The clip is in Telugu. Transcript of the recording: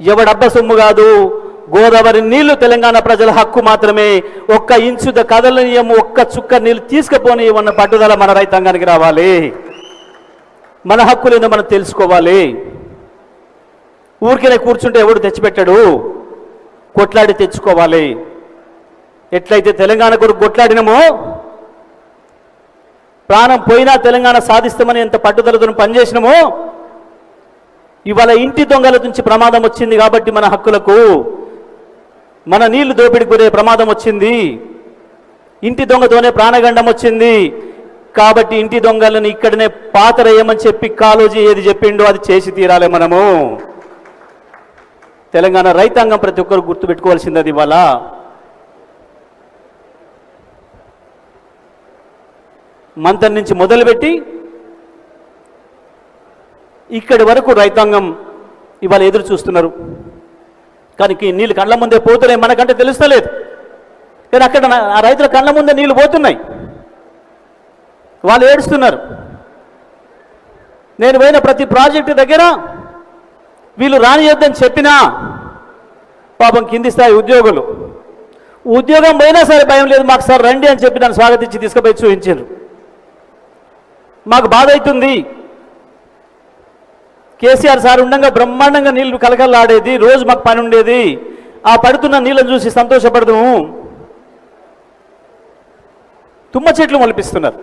ఎవడబ్బ సొమ్ము కాదు. గోదావరి నీళ్ళు తెలంగాణ ప్రజల హక్కు మాత్రమే. ఒక్క ఇంచు కదలనీయము ఒక్క చుక్క నీళ్ళు తీసుకుపోనీయమన్న పట్టుదల మన రైతాంగానికి రావాలి. మన హక్కులేందో మనం తెలుసుకోవాలి. ఊరికనే కూర్చుంటే ఎవడు తెచ్చిపెట్టాడు? కొట్లాడి తెచ్చుకోవాలి. ఎట్లయితే తెలంగాణ కొరకు కొట్లాడినమో ప్రాణం పోయినా తెలంగాణ సాధిస్తామని ఎంత పట్టుదలతో పనిచేసినామో ఇవాళ ఇంటి దొంగల నుంచి ప్రమాదం వచ్చింది కాబట్టి మన హక్కులకు మన నీళ్ళు దోపిడికి గురే ప్రమాదం వచ్చింది. ఇంటి దొంగతోనే ప్రాణగండం వచ్చింది. కాబట్టి ఇంటి దొంగలను ఇక్కడనే పాతరేయమని చెప్పి కాలోజీ ఏది చెప్పిండో అది చేసి తీరాలి మనము. తెలంగాణ రైతాంగం ప్రతి ఒక్కరు గుర్తుపెట్టుకోవాల్సింది అది ఇవాళ. మంతన్ నుంచి మొదలుపెట్టి ఇక్కడి వరకు రైతాంగం ఇవాళ ఎదురు చూస్తున్నారు. కానీ నీళ్ళు కళ్ళ ముందే పోతున్నాయి మనకంటే తెలుస్తలేదు. కానీ అక్కడ ఆ రైతుల కళ్ళ ముందే నీళ్ళు పోతున్నాయి. వాళ్ళు ఏడుస్తున్నారు. నేను పోయిన ప్రతి ప్రాజెక్టు దగ్గర వీళ్ళు రానియొద్దని చెప్పినా పాపం కింది స్థాయి ఉద్యోగులు. ఉద్యోగం పోయినా సరే భయం లేదు మాకు సార్ రండి అని చెప్పి నన్ను స్వాగతించి తీసుకుపోయి చూపించారు. మాకు బాధ అవుతుంది. కేసీఆర్ సార్ ఉండగా బ్రహ్మాండంగా నీళ్ళు కలకల్లాడేది రోజు మాకు పని ఉండేది. ఆ పడుతున్న నీళ్ళని చూసి సంతోషపడదాము. తుమ్మ చెట్లు మొలిపిస్తున్నారు.